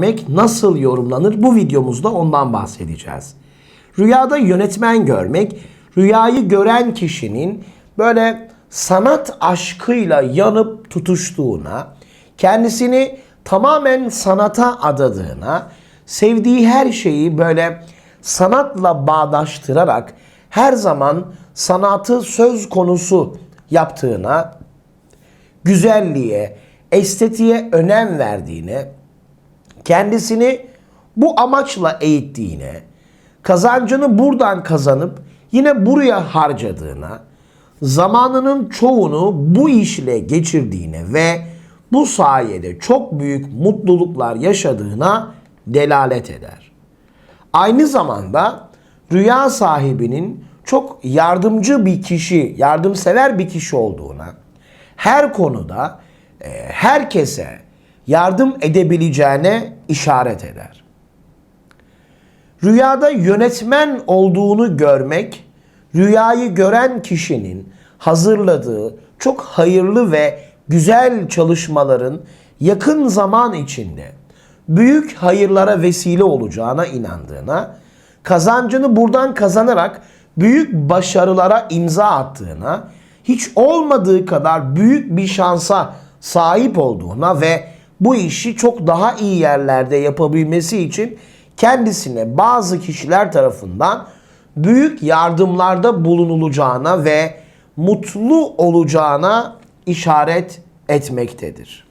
görmek nasıl yorumlanır? Bu videomuzda ondan bahsedeceğiz. Rüyada yönetmen görmek, rüyayı gören kişinin böyle sanat aşkıyla yanıp tutuştuğuna, kendisini tamamen sanata adadığına, sevdiği her şeyi böyle sanatla bağdaştırarak her zaman sanatı söz konusu yaptığına, güzelliğe, estetiğe önem verdiğine, kendisini bu amaçla eğittiğine, kazancını buradan kazanıp yine buraya harcadığına, zamanının çoğunu bu işle geçirdiğine ve bu sayede çok büyük mutluluklar yaşadığına delalet eder. Aynı zamanda rüya sahibinin çok yardımcı bir kişi, yardımsever bir kişi olduğuna, her konuda e, herkese yardım edebileceğine işaret eder. Rüyada yönetmen olduğunu görmek, rüyayı gören kişinin hazırladığı çok hayırlı ve güzel çalışmaların yakın zaman içinde büyük hayırlara vesile olacağına inandığına, kazancını buradan kazanarak büyük başarılara imza attığına, hiç olmadığı kadar büyük bir şansa sahip olduğuna ve bu işi çok daha iyi yerlerde yapabilmesi için kendisine bazı kişiler tarafından büyük yardımlarda bulunulacağına ve mutlu olacağına işaret etmektedir.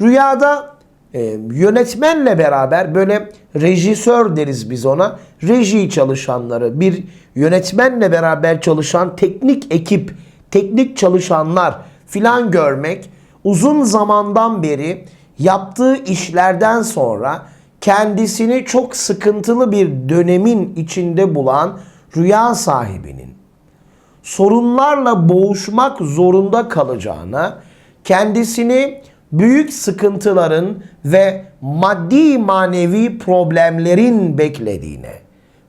Rüyada e, yönetmenle beraber böyle rejisör deriz biz ona. Reji çalışanları, bir yönetmenle beraber çalışan teknik ekip, teknik çalışanlar filan görmek uzun zamandan beri yaptığı işlerden sonra kendisini çok sıkıntılı bir dönemin içinde bulan rüya sahibinin sorunlarla boğuşmak zorunda kalacağına, kendisini büyük sıkıntıların ve maddi manevi problemlerin beklediğine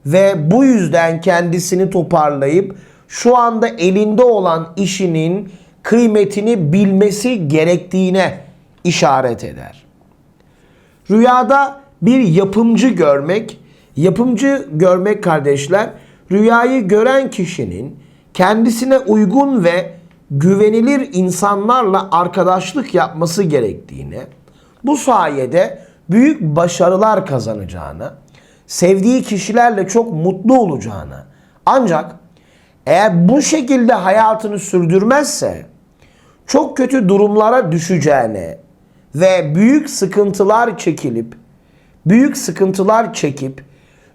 ve bu yüzden kendisini toparlayıp şu anda elinde olan işinin kıymetini bilmesi gerektiğine işaret eder. Rüyada bir yapımcı görmek, yapımcı görmek kardeşler, rüyayı gören kişinin kendisine uygun ve güvenilir insanlarla arkadaşlık yapması gerektiğini, bu sayede büyük başarılar kazanacağını, sevdiği kişilerle çok mutlu olacağını, ancak eğer bu şekilde hayatını sürdürmezse çok kötü durumlara düşeceğini ve büyük sıkıntılar çekilip büyük sıkıntılar çekip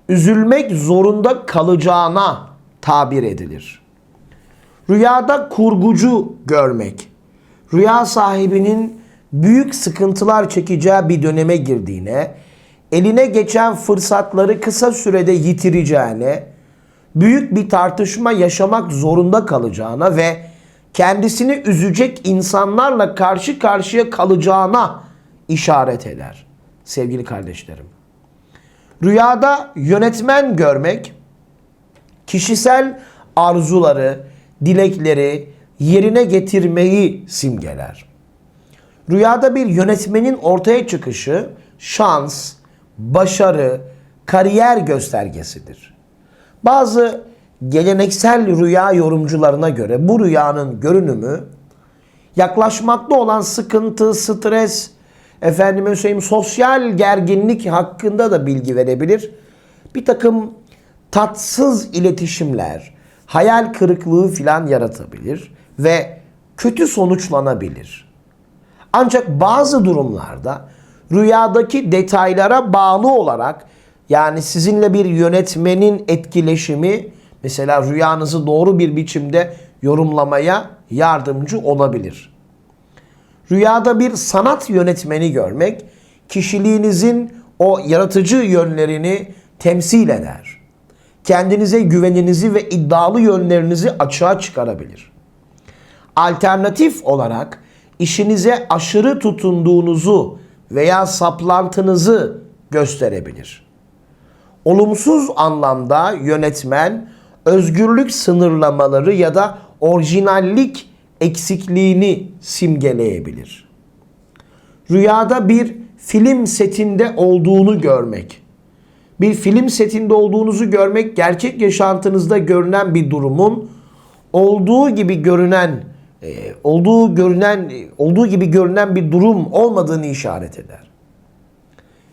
üzülmek zorunda kalacağına tabir edilir. Rüyada kurgucu görmek. Rüya sahibinin büyük sıkıntılar çekeceği bir döneme girdiğine, eline geçen fırsatları kısa sürede yitireceğine, büyük bir tartışma yaşamak zorunda kalacağına ve kendisini üzecek insanlarla karşı karşıya kalacağına işaret eder sevgili kardeşlerim. Rüyada yönetmen görmek kişisel arzuları, dilekleri yerine getirmeyi simgeler. Rüyada bir yönetmenin ortaya çıkışı şans, başarı, kariyer göstergesidir. Bazı geleneksel rüya yorumcularına göre bu rüyanın görünümü yaklaşmakta olan sıkıntı, stres, efendime söyleyeyim sosyal gerginlik hakkında da bilgi verebilir. Bir takım tatsız iletişimler, hayal kırıklığı filan yaratabilir ve kötü sonuçlanabilir. Ancak bazı durumlarda rüyadaki detaylara bağlı olarak yani sizinle bir yönetmenin etkileşimi mesela rüyanızı doğru bir biçimde yorumlamaya yardımcı olabilir. Rüyada bir sanat yönetmeni görmek kişiliğinizin o yaratıcı yönlerini temsil eder. Kendinize güveninizi ve iddialı yönlerinizi açığa çıkarabilir. Alternatif olarak işinize aşırı tutunduğunuzu veya saplantınızı gösterebilir. Olumsuz anlamda yönetmen özgürlük sınırlamaları ya da orijinallik eksikliğini simgeleyebilir. Rüyada bir film setinde olduğunu görmek. Bir film setinde olduğunuzu görmek gerçek yaşantınızda görünen bir durumun olduğu gibi görünen e, olduğu görünen olduğu gibi görünen bir durum olmadığını işaret eder.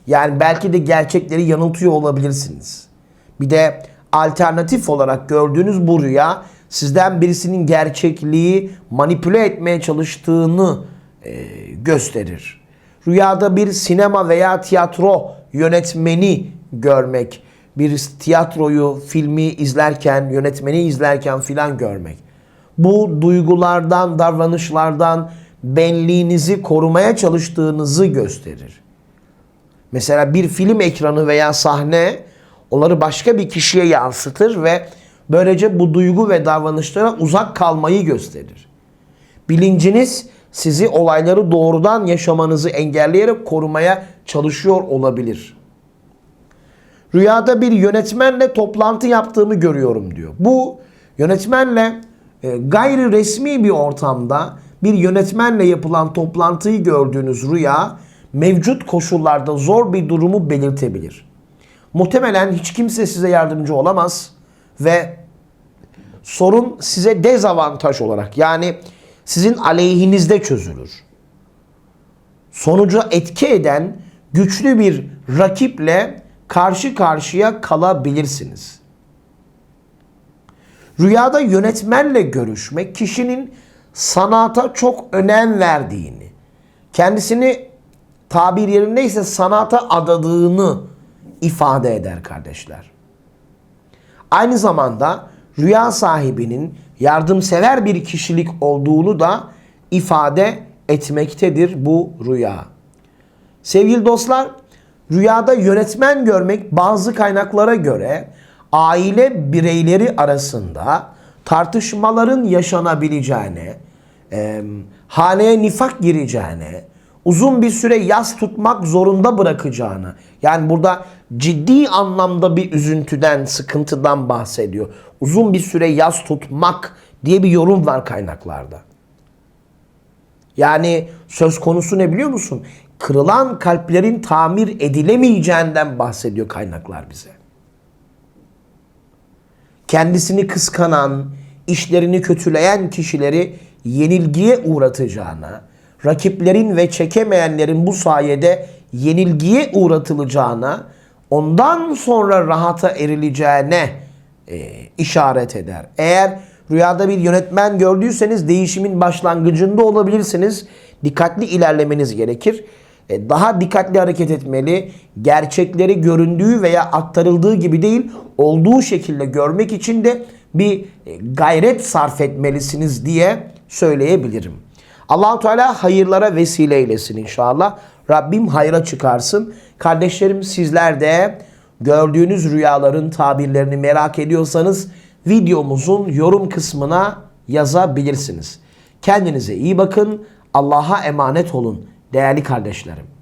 Yani belki de gerçekleri yanıltıyor olabilirsiniz. Bir de alternatif olarak gördüğünüz bu rüya sizden birisinin gerçekliği manipüle etmeye çalıştığını e, gösterir. Rüyada bir sinema veya tiyatro yönetmeni görmek, bir tiyatroyu, filmi izlerken, yönetmeni izlerken filan görmek. Bu duygulardan, davranışlardan benliğinizi korumaya çalıştığınızı gösterir. Mesela bir film ekranı veya sahne onları başka bir kişiye yansıtır ve böylece bu duygu ve davranışlara uzak kalmayı gösterir. Bilinciniz sizi olayları doğrudan yaşamanızı engelleyerek korumaya çalışıyor olabilir. Rüyada bir yönetmenle toplantı yaptığımı görüyorum diyor. Bu yönetmenle e, gayri resmi bir ortamda bir yönetmenle yapılan toplantıyı gördüğünüz rüya mevcut koşullarda zor bir durumu belirtebilir. Muhtemelen hiç kimse size yardımcı olamaz ve sorun size dezavantaj olarak yani sizin aleyhinizde çözülür. Sonuca etki eden güçlü bir rakiple karşı karşıya kalabilirsiniz. Rüyada yönetmenle görüşmek kişinin sanata çok önem verdiğini, kendisini tabir yerindeyse sanata adadığını ifade eder kardeşler. Aynı zamanda rüya sahibinin yardımsever bir kişilik olduğunu da ifade etmektedir bu rüya. Sevgili dostlar, rüyada yönetmen görmek bazı kaynaklara göre aile bireyleri arasında tartışmaların yaşanabileceğine, e, haneye nifak gireceğine, uzun bir süre yas tutmak zorunda bırakacağını, yani burada ciddi anlamda bir üzüntüden, sıkıntıdan bahsediyor. Uzun bir süre yas tutmak diye bir yorum var kaynaklarda. Yani söz konusu ne biliyor musun? Kırılan kalplerin tamir edilemeyeceğinden bahsediyor kaynaklar bize. Kendisini kıskanan, işlerini kötüleyen kişileri yenilgiye uğratacağına, rakiplerin ve çekemeyenlerin bu sayede yenilgiye uğratılacağına, ondan sonra rahata erileceğine e, işaret eder. Eğer rüyada bir yönetmen gördüyseniz değişimin başlangıcında olabilirsiniz. Dikkatli ilerlemeniz gerekir. E, daha dikkatli hareket etmeli. Gerçekleri göründüğü veya aktarıldığı gibi değil, olduğu şekilde görmek için de bir e, gayret sarf etmelisiniz diye söyleyebilirim. Allahu Teala hayırlara vesile eylesin inşallah. Rabbim hayra çıkarsın. Kardeşlerim sizler de gördüğünüz rüyaların tabirlerini merak ediyorsanız videomuzun yorum kısmına yazabilirsiniz. Kendinize iyi bakın. Allah'a emanet olun değerli kardeşlerim.